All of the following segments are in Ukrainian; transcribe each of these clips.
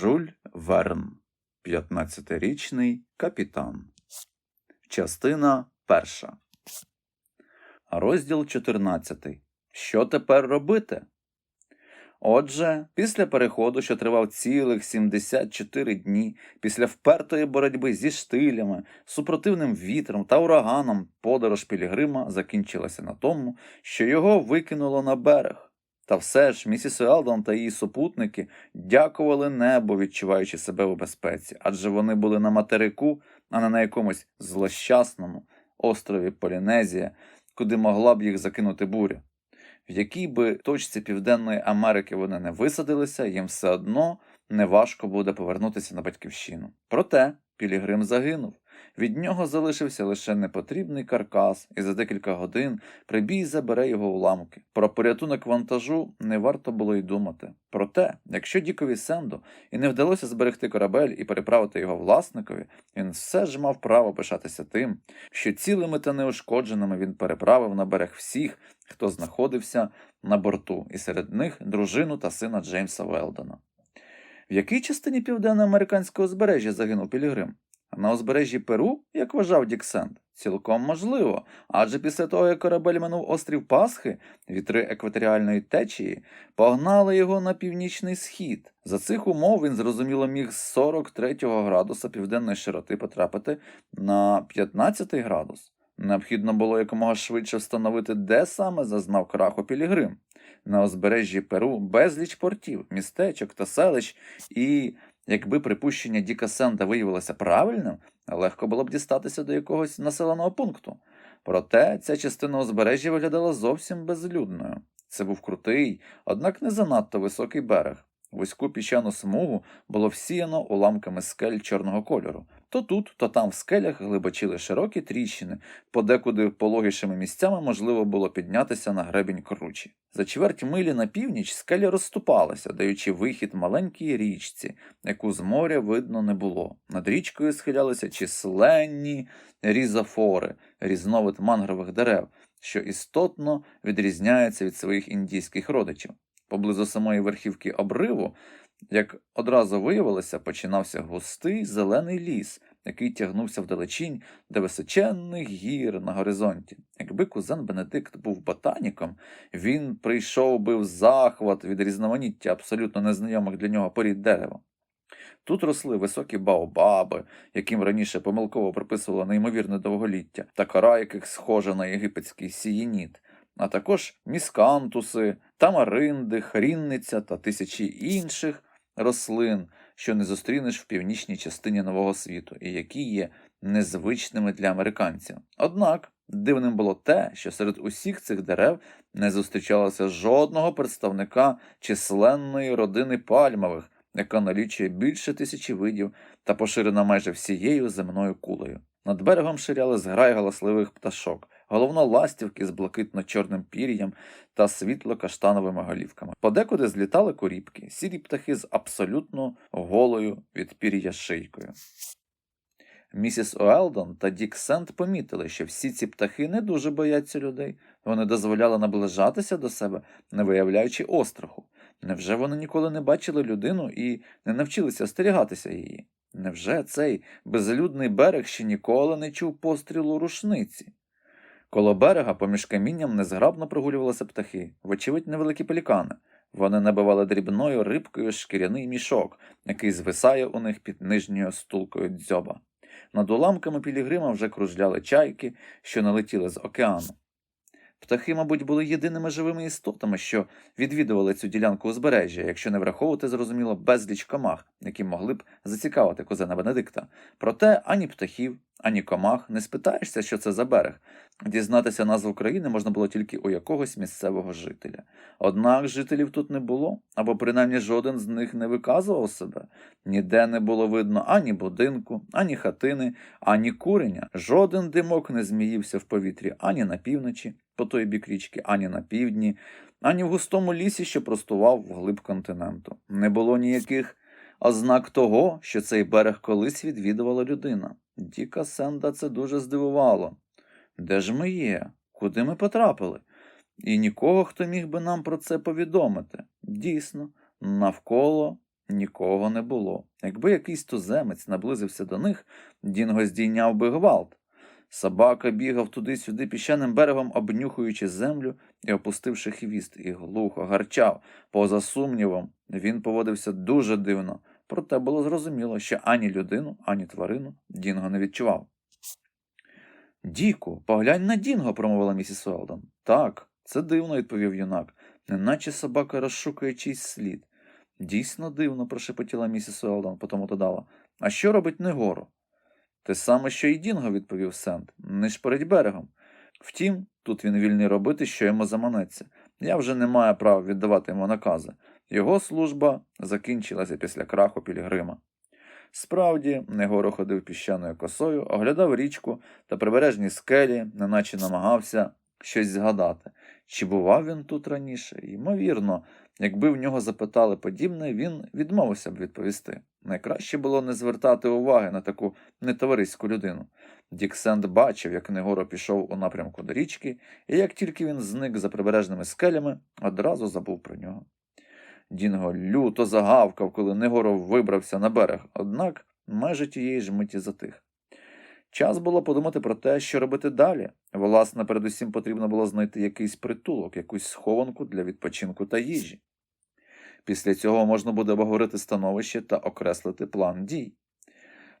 Жуль Верн, 15-річний капітан. Частина перша. Розділ 14. Що тепер робити? Отже, після переходу, що тривав цілих 74 дні, після впертої боротьби зі штилями, супротивним вітром та ураганом, подорож Пілігрима закінчилася на тому, що його викинуло на берег. Та все ж місіс Уелдон та її супутники дякували небу, відчуваючи себе у безпеці, адже вони були на материку, а не на якомусь злощасному острові Полінезія, куди могла б їх закинути буря. В якій би точці Південної Америки вони не висадилися, їм все одно неважко буде повернутися на батьківщину. Проте Пілігрим загинув. Від нього залишився лише непотрібний каркас, і за декілька годин прибій забере його уламки. Про порятунок вантажу не варто було й думати. Проте, якщо Дікові Сенду і не вдалося зберегти корабель і переправити його власникові, він все ж мав право пишатися тим, що цілими та неушкодженими він переправив на берег всіх, хто знаходився на борту, і серед них дружину та сина Джеймса Велдона. В якій частині південноамериканського узбережжя загинув Пілігрим? На узбережжі Перу, як вважав Діксенд, цілком можливо, адже після того, як корабель минув острів Пасхи, вітри екваторіальної течії погнали його на північний схід. За цих умов він зрозуміло міг з 43 градуса південної широти потрапити на 15 градус. Необхідно було якомога швидше встановити, де саме зазнав краху Пілігрим. На узбережжі Перу безліч портів, містечок та селищ і Якби припущення Діка Сенда виявилося правильним, легко було б дістатися до якогось населеного пункту. Проте ця частина узбережжя виглядала зовсім безлюдною. Це був крутий, однак не занадто високий берег. Вузьку піщану смугу було всіяно уламками скель чорного кольору. То тут, то там в скелях глибочили широкі тріщини, подекуди пологішими місцями можливо було піднятися на гребінь кручі. За чверть милі на північ скелі розступалися, даючи вихід маленькій річці, яку з моря видно не було. Над річкою схилялися численні різофори, різновид мангрових дерев, що істотно відрізняються від своїх індійських родичів. Поблизу самої верхівки обриву, як одразу виявилося, починався густий зелений ліс, який тягнувся вдалечінь до височенних гір на горизонті. Якби кузен Бенедикт був ботаніком, він прийшов би в захват від різноманіття абсолютно незнайомих для нього порід дерева. Тут росли високі баобаби, яким раніше помилково приписувало неймовірне довголіття, та кора яких схожа на єгипетський сієніт, а також міскантуси, тамаринди, хрінниця та тисячі інших рослин, що не зустрінеш в північній частині Нового світу, і які є незвичними для американців. Однак дивним було те, що серед усіх цих дерев не зустрічалося жодного представника численної родини пальмових, яка налічує більше тисячі видів та поширена майже всією земною кулею. Над берегом ширяли зграй галасливих пташок, головно ластівки з блакитно-чорним пір'ям та світло-каштановими голівками. Подекуди злітали корібки, сірі птахи з абсолютно голою від пір'я шийкою. Місіс Уелдон та Дік Сент помітили, що всі ці птахи не дуже бояться людей. Вони дозволяли наближатися до себе, не виявляючи остраху. Невже вони ніколи не бачили людину і не навчилися остерігатися її? Невже цей безлюдний берег ще ніколи не чув пострілу рушниці? Коло берега поміж камінням незграбно прогулювалися птахи, вочевидь, невеликі пелікани. Вони набивали дрібною рибкою шкіряний мішок, який звисає у них під нижньою стулкою дзьоба. Над уламками Пілігрима вже кружляли чайки, що налетіли з океану. Птахи, мабуть, були єдиними живими істотами, що відвідували цю ділянку узбережжя, якщо не враховувати, зрозуміло, безліч комах, які могли б зацікавити кузена Бенедикта. Проте ані птахів, ані комах не спитаєшся, що це за берег. Дізнатися назву країни можна було тільки у якогось місцевого жителя. Однак жителів тут не було, або принаймні жоден з них не виказував себе. Ніде не було видно ані будинку, ані хатини, ані куреня. Жоден димок не зміївся в повітрі ані на півночі, по той бік річки, ані на півдні, ані в густому лісі, що простував вглиб континенту. Не було ніяких ознак того, що цей берег колись відвідувала людина. Діка Сенда це дуже здивувало. Де ж ми є? Куди ми потрапили? І нікого, хто міг би нам про це повідомити. Дійсно, навколо нікого не було. Якби якийсь туземець наблизився до них, Дінго здійняв би гвалт. Собака бігав туди-сюди піщаним берегом, обнюхуючи землю і опустивши хвіст, і глухо гарчав. Поза сумнівом, він поводився дуже дивно, проте було зрозуміло, що ані людину, ані тварину Дінго не відчував. Діку, поглянь на Дінго, промовила місіс Уелдон. Так, це дивно, відповів юнак, неначе собака розшукує чийсь слід. Дійсно дивно, прошепотіла місіс Уелдон, потім додала. А що робить Негоро? Те саме, що й Дінго, відповів Сент, не шпорить берегом. Втім, тут він вільний робити, що йому заманеться. Я вже не маю права віддавати йому накази. Його служба закінчилася після краху Пілігрима. Справді, Негоро ходив піщаною косою, оглядав річку та прибережні скелі, неначе намагався щось згадати. Чи бував він тут раніше? Ймовірно, якби в нього запитали подібне, він відмовився б відповісти. Найкраще було не звертати уваги на таку нетовариську людину. Діксент бачив, як Негоро пішов у напрямку до річки, і як тільки він зник за прибережними скелями, одразу забув про нього. Дінго люто загавкав, коли Негоров вибрався на берег, однак майже тієї ж миті затих. Час було подумати про те, що робити далі. Власне, передусім потрібно було знайти якийсь притулок, якусь схованку для відпочинку та їжі. Після цього можна буде обговорити становище та окреслити план дій.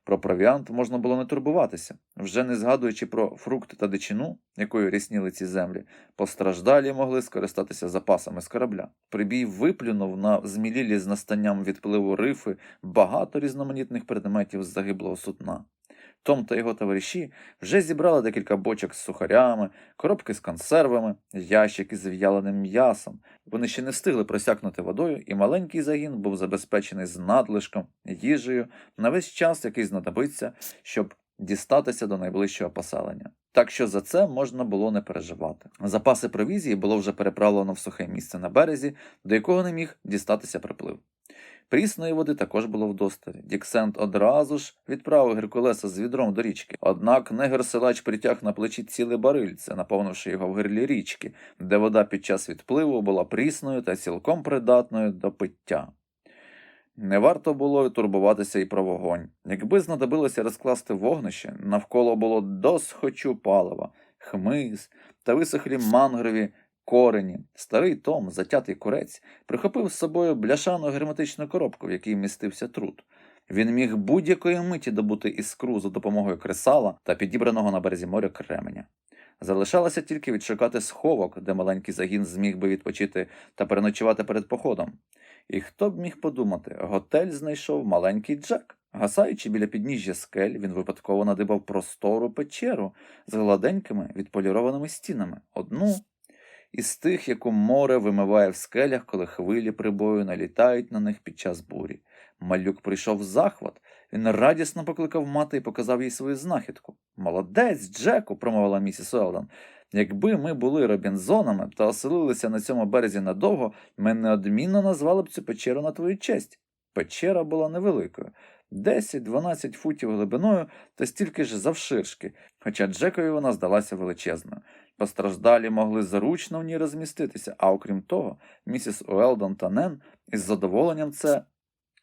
Про провіант можна було не турбуватися, вже не згадуючи про фрукти та дичину, якою рісніли ці землі, постраждалі могли скористатися запасами з корабля. Прибій виплюнув на змілілі з настанням відпливу рифи багато різноманітних предметів з загиблого судна. Том та його товариші вже зібрали декілька бочок з сухарями, коробки з консервами, ящики з в'яленим м'ясом. Вони ще не встигли просякнути водою, і маленький загін був забезпечений з надлишком, їжею на весь час, який знадобиться, щоб дістатися до найближчого поселення. Так що за це можна було не переживати. Запаси провізії було вже переправлено в сухе місце на березі, до якого не міг дістатися приплив. Прісної води також було вдосталь. Діксент одразу ж відправив Геркулеса з відром до річки. Однак негер-силач притяг на плечі ціле барильце, наповнивши його в гирлі річки, де вода під час відпливу була прісною та цілком придатною до пиття. Не варто було турбуватися і про вогонь. Якби знадобилося розкласти вогнище, навколо було досхочу палива, хмиз та висохлі мангрові корені. Старий Том, затятий курець, прихопив з собою бляшану герметичну коробку, в якій містився труд. Він міг будь-якої миті добути іскру за допомогою кресала та підібраного на березі моря кременя. Залишалося тільки відшукати сховок, де маленький загін зміг би відпочити та переночувати перед походом. І хто б міг подумати, готель знайшов маленький Джек. Гасаючи біля підніжжя скель, він випадково надибав простору печеру з гладенькими відполірованими стінами. Одну із тих, яку море вимиває в скелях, коли хвилі прибою налітають на них під час бурі. Малюк прийшов в захват. Він радісно покликав мати і показав їй свою знахідку. Молодець, Джеку, промовила місіс Уелдон. Якби ми були Робінзонами та оселилися на цьому березі надовго, ми неодмінно назвали б цю печеру на твою честь. Печера була невеликою. 10-12 футів глибиною та стільки ж завширшки, хоча Джекові вона здалася величезною. Постраждалі могли заручно в ній розміститися, а окрім того, місіс Уелдон та Нен із задоволенням це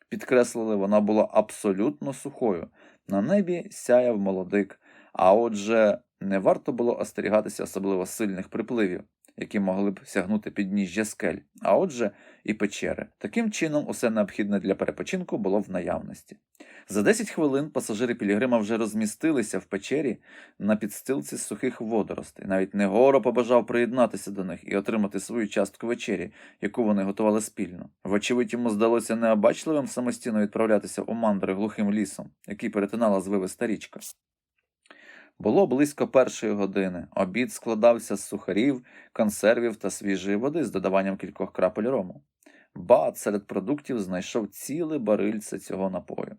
підкреслили, вона була абсолютно сухою. На небі сяяв молодик, а отже, не варто було остерігатися особливо сильних припливів, які могли б сягнути підніжжя скель, а отже, і печери. Таким чином, усе необхідне для перепочинку було в наявності. За 10 хвилин пасажири Пілігрима вже розмістилися в печері на підстилці сухих водоростей. Навіть Негоро побажав приєднатися до них і отримати свою частку вечері, яку вони готували спільно. Вочевидь, йому здалося необачливим самостійно відправлятися у мандри глухим лісом, який перетинала звивиста річка. Було близько першої години. Обід складався з сухарів, консервів та свіжої води з додаванням кількох крапель рому. Бат серед продуктів знайшов ціле барильце цього напою.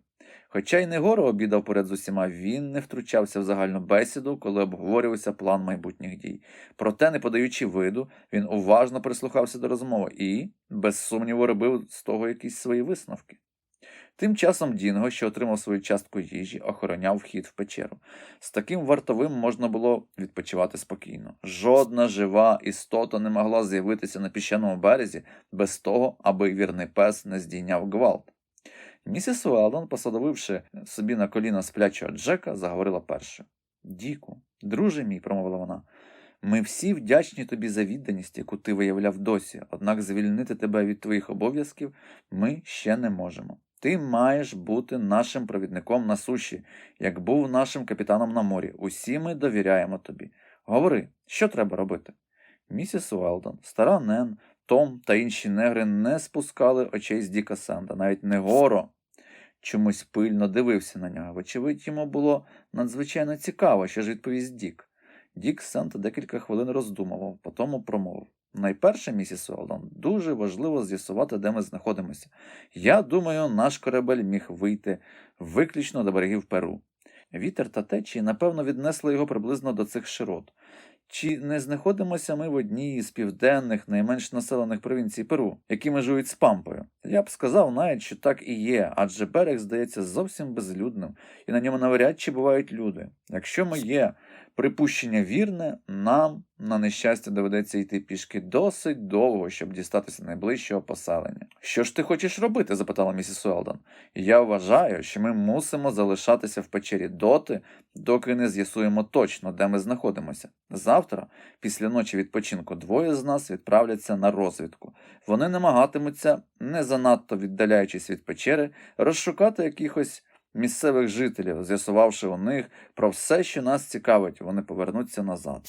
Хоча й Негоро обідав поряд з усіма, він не втручався в загальну бесіду, коли обговорювався план майбутніх дій. Проте, не подаючи виду, він уважно прислухався до розмови і, без сумніву, робив з того якісь свої висновки. Тим часом Дінго, що отримав свою частку їжі, охороняв вхід в печеру. З таким вартовим можна було відпочивати спокійно. Жодна жива істота не могла з'явитися на піщаному березі без того, аби вірний пес не здійняв гвалт. Місіс Уелдон, посадовивши собі на коліна сплячого Джека, заговорила перше. Діку, друже мій, промовила вона, ми всі вдячні тобі за відданість, яку ти виявляв досі, однак звільнити тебе від твоїх обов'язків ми ще не можемо. Ти маєш бути нашим провідником на суші, як був нашим капітаном на морі. Усі ми довіряємо тобі. Говори, що треба робити? Місіс Уелдон, стара Нен, Том та інші негри не спускали очей з Діка Сенда, навіть Негоро чомусь пильно дивився на нього. Вочевидь, йому було надзвичайно цікаво, що ж відповість Дік. Дік Сент декілька хвилин роздумував, потім промовив. Найперше, місіс Уелдон, дуже важливо з'ясувати, де ми знаходимося. Я думаю, наш корабель міг вийти виключно до берегів Перу. Вітер та течії, напевно, віднесли його приблизно до цих широт. Чи не знаходимося ми в одній із південних, найменш населених провінцій Перу, які межують з Пампою? Я б сказав навіть, що так і є, адже берег здається зовсім безлюдним, і на ньому навряд чи бувають люди. Якщо моє припущення вірне, нам, на нещастя, доведеться йти пішки досить довго, щоб дістатися найближчого поселення. Що ж ти хочеш робити? запитала місіс Уелдон. Я вважаю, що ми мусимо залишатися в печері доти, доки не з'ясуємо точно, де ми знаходимося. Завтра, після ночі відпочинку, двоє з нас відправляться на розвідку. Вони намагатимуться, не занадто віддаляючись від печери, розшукати якихось місцевих жителів, з'ясувавши у них про все, що нас цікавить, вони повернуться назад.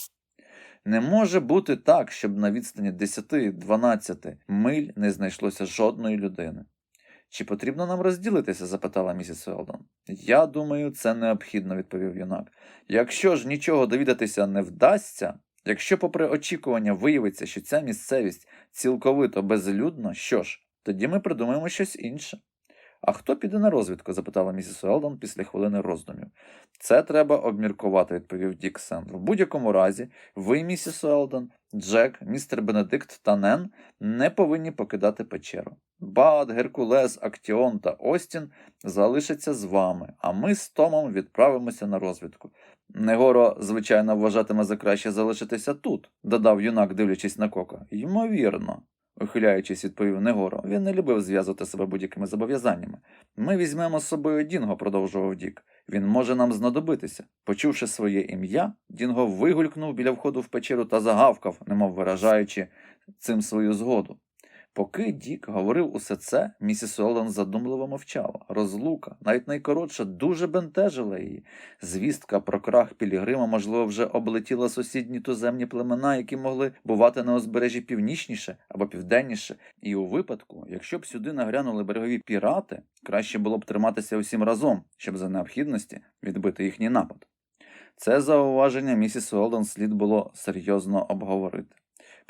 Не може бути так, щоб на відстані 10-12 миль не знайшлося жодної людини. Чи потрібно нам розділитися? запитала місіс Уелдон. Я думаю, це необхідно, відповів юнак. Якщо ж нічого довідатися не вдасться, якщо, попри очікування, виявиться, що ця місцевість цілковито безлюдна, що ж, тоді ми придумаємо щось інше. А хто піде на розвідку? запитала місіс Уелдон після хвилини роздумів. Це треба обміркувати, відповів Дік Сенд. В будь-якому разі, ви, місіс Уелдон, Джек, містер Бенедикт та Нен не повинні покидати печеру. Бад, Геркулес, Актіон та Остін залишаться з вами, а ми з Томом відправимося на розвідку. Негоро, звичайно, вважатиме за краще залишитися тут, додав юнак, дивлячись на кока. Ймовірно. Ухиляючись, відповів Негоро, він не любив зв'язувати себе будь-якими зобов'язаннями. Ми візьмемо з собою Дінго, продовжував Дік. Він може нам знадобитися. Почувши своє ім'я, Дінго вигулькнув біля входу в печеру та загавкав, немов виражаючи цим свою згоду. Поки Дік говорив усе це, місіс Уелдон задумливо мовчала. Розлука, навіть найкоротша, дуже бентежила її. Звістка про крах Пілігрима, можливо, вже облетіла сусідні туземні племена, які могли бувати на узбережжі північніше або південніше. І у випадку, якщо б сюди нагрянули берегові пірати, краще було б триматися усім разом, щоб за необхідності відбити їхній напад. Це зауваження місіс Уелдон слід було серйозно обговорити.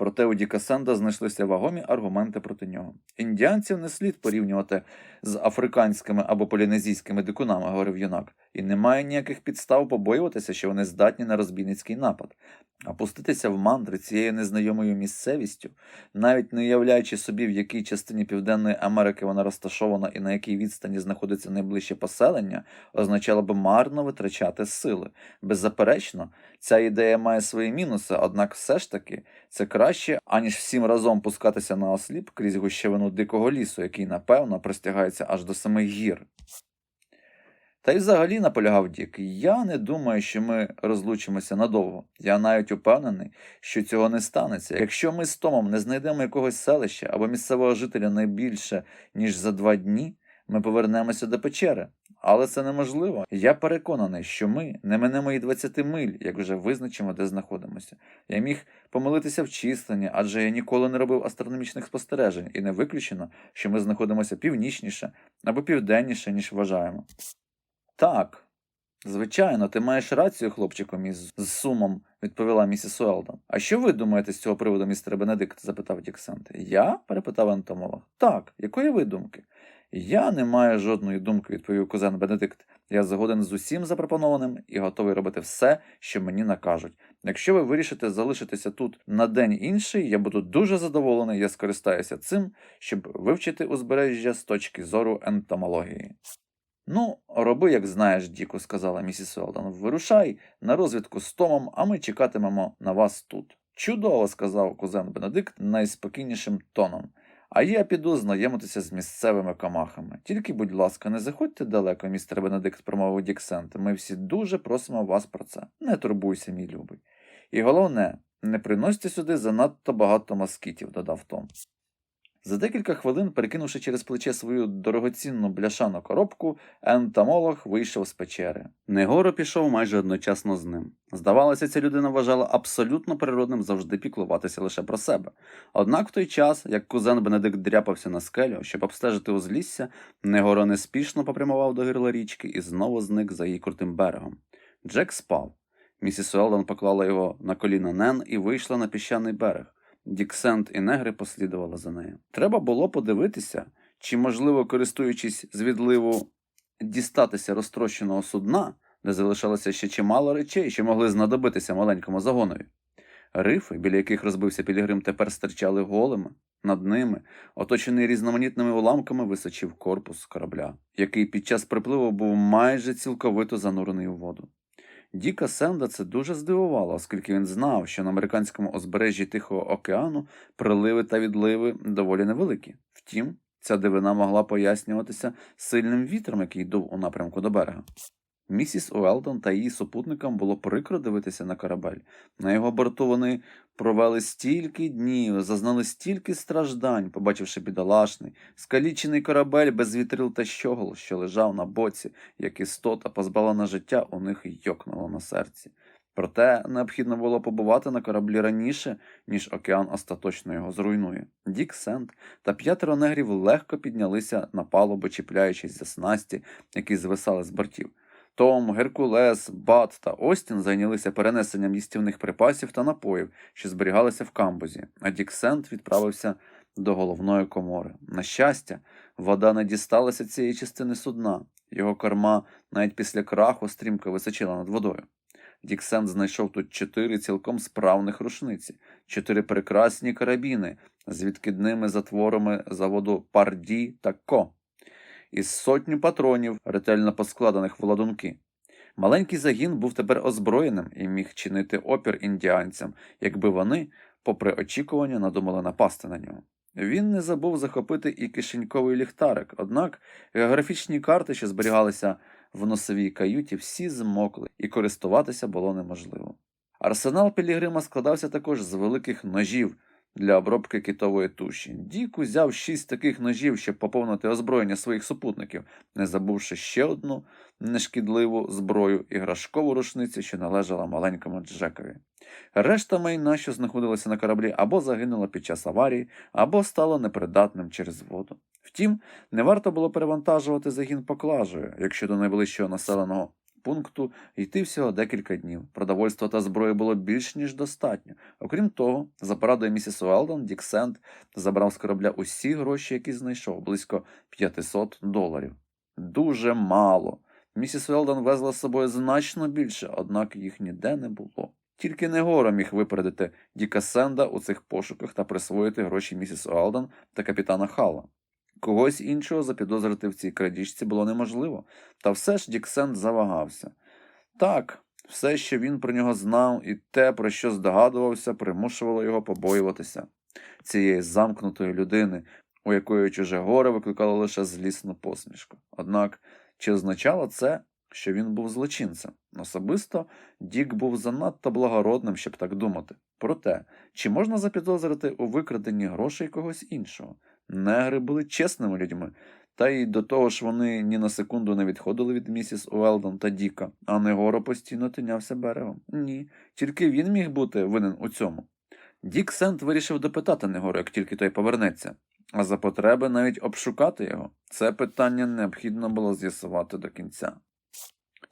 Проте у Діка Сенда знайшлися вагомі аргументи проти нього. Індіанців не слід порівнювати з африканськими або полінезійськими дикунами, говорив юнак, і немає ніяких підстав побоюватися, що вони здатні на розбійницький напад. А пуститися в мандри цією незнайомою місцевістю, навіть не уявляючи собі, в якій частині Південної Америки вона розташована і на якій відстані знаходиться найближче поселення, означало б марно витрачати сили. Беззаперечно, ця ідея має свої мінуси, однак все ж таки це краще, аніж всім разом пускатися на осліп крізь гущевину дикого лісу, який, напевно, простягається аж до самих гір. Та й взагалі наполягав Дік, я не думаю, що ми розлучимося надовго. Я навіть упевнений, що цього не станеться. Якщо ми з Томом не знайдемо якогось селища або місцевого жителя найбільше, ніж за два дні, ми повернемося до печери. Але це неможливо. Я переконаний, що ми не минемо і 20 миль, як вже визначимо, де знаходимося. Я міг помилитися в численні, адже я ніколи не робив астрономічних спостережень, і не виключено, що ми знаходимося північніше або південніше, ніж вважаємо. Так, звичайно, ти маєш рацію, хлопчику мій з сумом, відповіла місіс Уелдон. А що ви думаєте з цього приводу, містер Бенедикт? запитав Діксент. Я? перепитав ентомолог. Так, якої ви думки? Я не маю жодної думки, відповів кузен Бенедикт. Я згоден з усім запропонованим і готовий робити все, що мені накажуть. Якщо ви вирішите залишитися тут на день інший, я буду дуже задоволений, я скористаюся цим, щоб вивчити узбережжя з точки зору ентомології. Ну, роби, як знаєш, Діку, сказала місіс Уелдон. Вирушай на розвідку з Томом, а ми чекатимемо на вас тут. Чудово, сказав кузен Бенедикт найспокійнішим тоном. А я піду знайомитися з місцевими комахами. Тільки, будь ласка, не заходьте далеко, містер Бенедикт, промовив Діксент. Ми всі дуже просимо вас про це. Не турбуйся, мій любий. І головне, не приносьте сюди занадто багато москітів, додав Том. За декілька хвилин, перекинувши через плече свою дорогоцінну бляшану коробку, ентомолог вийшов з печери. Негоро пішов майже одночасно з ним. Здавалося, ця людина вважала абсолютно природним завжди піклуватися лише про себе. Однак в той час, як кузен Бенедикт дряпався на скелю, щоб обстежити узлісся, Негоро неспішно попрямував до гирла річки і знову зник за її крутим берегом. Джек спав. Місіс Уелдон поклала його на коліна Нен і вийшла на піщаний берег. Діксент і негри послідували за нею. Треба було подивитися, чи, можливо, користуючись з відливу дістатися розтрощеного судна, де залишалося ще чимало речей, що могли знадобитися маленькому загонові. Рифи, біля яких розбився Пілігрим, тепер стирчали голими. Над ними, оточений різноманітними уламками, височив корпус корабля, який під час припливу був майже цілковито занурений у воду. Діка Сенда це дуже здивувало, оскільки він знав, що на американському узбережжі Тихого океану приливи та відливи доволі невеликі. Втім, ця дивина могла пояснюватися сильним вітром, який йдув у напрямку до берега. Місіс Уелдон та її супутникам було прикро дивитися на корабель. На його борту вони провели стільки днів, зазнали стільки страждань, побачивши бідолашний, скалічений корабель без вітрил та щогол, що лежав на боці, як істота, позбавлена життя, у них йокнуло на серці. Проте необхідно було побувати на кораблі раніше, ніж океан остаточно його зруйнує. Дік Сент та п'ятеро негрів легко піднялися на палубу, чіпляючись за снасті, які звисали з бортів. Том, Геркулес, Бат та Остін зайнялися перенесенням їстівних припасів та напоїв, що зберігалися в камбузі, а Дік Сент відправився до головної комори. На щастя, вода не дісталася цієї частини судна. Його корма навіть після краху стрімко височила над водою. Діксент знайшов тут чотири цілком справних рушниці, чотири прекрасні карабіни з відкидними затворами заводу Парді та Ко, із сотню патронів, ретельно поскладених в ладунки. Маленький загін був тепер озброєним і міг чинити опір індіанцям, якби вони, попри очікування, надумали напасти на нього. Він не забув захопити і кишеньковий ліхтарик, однак географічні карти, що зберігалися в носовій каюті, всі змокли, і користуватися було неможливо. Арсенал Пілігрима складався також з великих ножів для обробки китової туші. Дік узяв шість таких ножів, щоб поповнити озброєння своїх супутників, не забувши ще одну нешкідливу зброю іграшкову рушницю, що належала маленькому Джекові. Решта майна, що знаходилася на кораблі, або загинула під час аварії, або стало непридатним через воду. Втім, не варто було перевантажувати загін поклажею, якщо до найближчого населеного пункту йти всього декілька днів. Продовольства та зброї було більш ніж достатньо. Окрім того, за порадою місіс Уелдон, Дік Сент забрав з корабля усі гроші, які знайшов, близько 500 доларів. Дуже мало. Місіс Уелдон везла з собою значно більше, однак їх ніде не було. Тільки Негора міг випередити Діка Сенда у цих пошуках та присвоїти гроші місіс Уелдон та капітана Хала. Когось іншого запідозрити в цій крадіжці було неможливо, та все ж Діксент завагався. Так, все, що він про нього знав, і те, про що здогадувався, примушувало його побоюватися цієї замкнутої людини, у якої чуже горе викликало лише злісну посмішку. Однак, чи означало це, що він був злочинцем? Особисто Дік був занадто благородним, щоб так думати. Проте, чи можна запідозрити у викраденні грошей когось іншого? Негри були чесними людьми, та й до того ж вони ні на секунду не відходили від місіс Уелдон та Діка, а Негоро постійно тинявся берегом. Ні, тільки він міг бути винен у цьому. Дік Сент вирішив допитати Негору, як тільки той повернеться, а за потреби навіть обшукати його. Це питання необхідно було з'ясувати до кінця.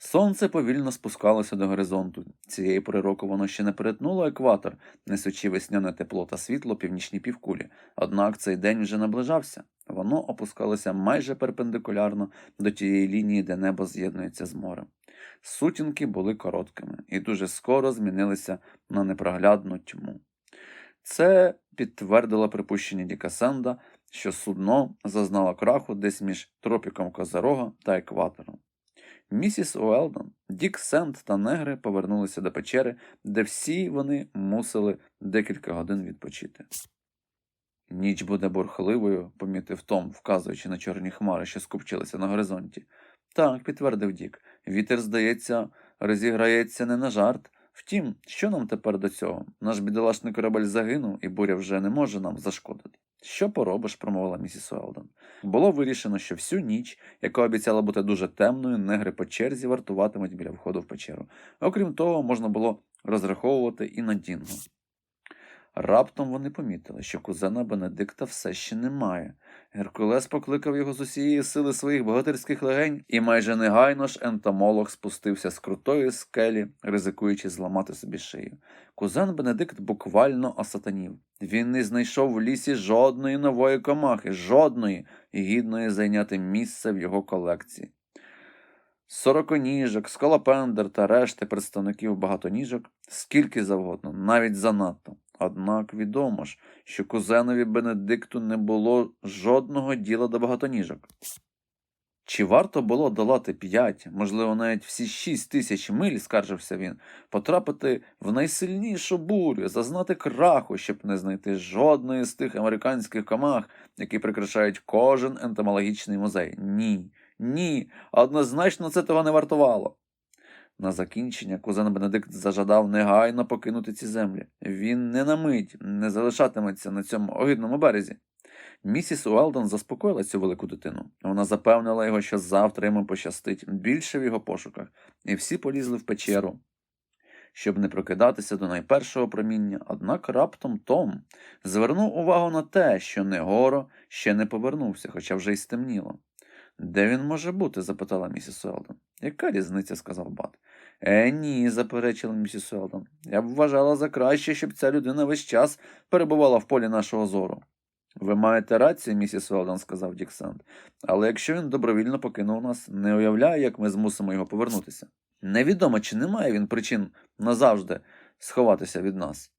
Сонце повільно спускалося до горизонту. Цієї пори року воно ще не перетнуло екватор, несучи весняне тепло та світло північній півкулі. Однак цей день вже наближався. Воно опускалося майже перпендикулярно до тієї лінії, де небо з'єднується з морем. Сутінки були короткими і дуже скоро змінилися на непроглядну тьму. Це підтвердило припущення Діка Сенда, що судно зазнало краху десь між тропіком Козарога та екватором. Місіс Уелдон, Дік Сент та негри повернулися до печери, де всі вони мусили декілька годин відпочити. Ніч буде бурхливою, помітив Том, вказуючи на чорні хмари, що скупчилися на горизонті. Так, підтвердив Дік. Вітер, здається, розіграється не на жарт. Втім, що нам тепер до цього? Наш бідолашний корабель загинув, і буря вже не може нам зашкодити. Що поробиш, промовила місіс Уелден. Було вирішено, що всю ніч, яка обіцяла бути дуже темною, негри по черзі вартуватимуть біля входу в печеру. Окрім того, можна було розраховувати і на Дінго. Раптом вони помітили, що кузена Бенедикта все ще немає. Геркулес покликав його з усієї сили своїх богатирських легень, і майже негайно ж ентомолог спустився з крутої скелі, ризикуючи зламати собі шию. Кузен Бенедикт буквально осатанів. Він не знайшов в лісі жодної нової комахи, жодної, гідної зайняти місце в його колекції. Сороконіжок, скалопендер та решти представників багатоніжок скільки завгодно, навіть занадто. Однак відомо ж, що кузенові Бенедикту не було жодного діла до багатоніжок. Чи варто було долати п'ять, можливо, навіть всі шість тисяч миль, скаржився він, потрапити в найсильнішу бурю, зазнати краху, щоб не знайти жодної з тих американських комах, які прикрашають кожен ентомологічний музей? Ні, ні, однозначно це того не вартувало. На закінчення кузен Бенедикт зажадав негайно покинути ці землі. Він не на мить не залишатиметься на цьому огидному березі. Місіс Уелдон заспокоїла цю велику дитину. Вона запевнила його, що завтра йому пощастить більше в його пошуках, і всі полізли в печеру, щоб не прокидатися до найпершого проміння. Однак раптом Том звернув увагу на те, що Негоро ще не повернувся, хоча вже й стемніло. Де він може бути? запитала місіс Уелдон. Яка різниця? сказав Бат. Е, ні, заперечила місіс Уелдон. Я б вважала за краще, щоб ця людина весь час перебувала в полі нашого зору. Ви маєте рацію, місіс Уелдон, сказав Дік Санд. Але якщо він добровільно покинув нас, не уявляю, як ми змусимо його повернутися. Невідомо, чи немає він причин назавжди сховатися від нас.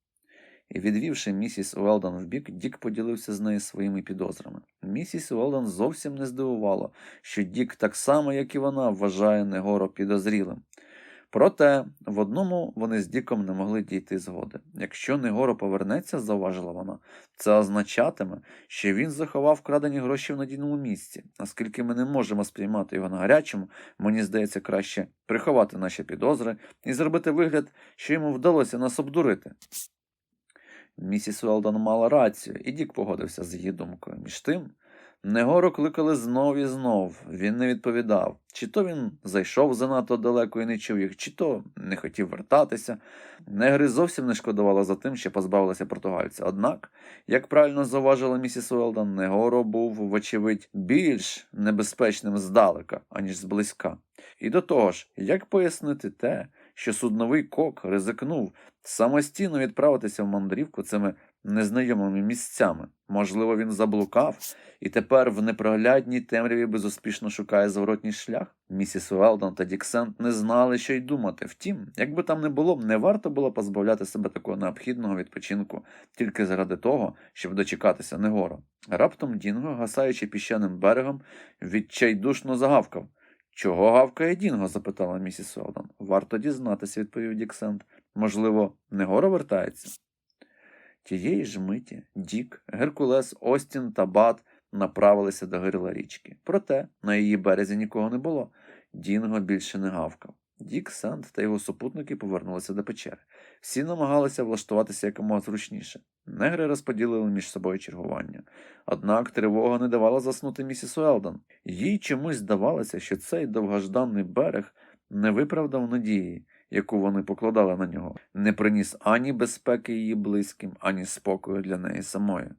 І відвівши місіс Уелдон вбік, Дік поділився з нею своїми підозрами. Місіс Уелдон зовсім не здивувало, що Дік, так само, як і вона, вважає Негоро підозрілим. Проте в одному вони з Діком не могли дійти згоди. Якщо Негоро повернеться, зауважила вона, це означатиме, що він заховав вкрадені гроші в надійному місці. Оскільки ми не можемо сприймати його на гарячому, мені здається краще приховати наші підозри і зробити вигляд, що йому вдалося нас обдурити. Місіс Уелдон мала рацію, і Дік погодився з її думкою. Між тим, Негору кликали знов і знов. Він не відповідав. Чи то він зайшов занадто далеко і не чув їх, чи то не хотів вертатися. Негри зовсім не шкодувала за тим, що позбавилася португальця. Однак, як правильно зауважила місіс Уелдон, Негоро був, вочевидь, більш небезпечним здалека, аніж зблизька. І до того ж, як пояснити те, що судновий кок ризикнув самостійно відправитися в мандрівку цими незнайомими місцями. Можливо, він заблукав і тепер в непроглядній темряві безуспішно шукає зворотній шлях. Місіс Уелдон та Діксент не знали, що й думати. Втім, як би там не було, не варто було позбавляти себе такого необхідного відпочинку тільки заради того, щоб дочекатися Негора. Раптом Дінго, гасаючи піщаним берегом, відчайдушно загавкав. Чого гавкає Дінго? запитала місіс Уелдон. Варто дізнатися, відповів Діксент. Можливо, Негора вертається. Тієї ж миті Дік, Геркулес, Остін та Бат направилися до гирла річки. Проте на її березі нікого не було. Дінго більше не гавкав. Дік, Санд та його супутники повернулися до печери. Всі намагалися влаштуватися якомога зручніше. Негри розподілили між собою чергування. Однак тривога не давала заснути місіс Уелдон. Їй чомусь здавалося, що цей довгожданий берег не виправдав надії, яку вони покладали на нього, не приніс ані безпеки її близьким, ані спокою для неї самої.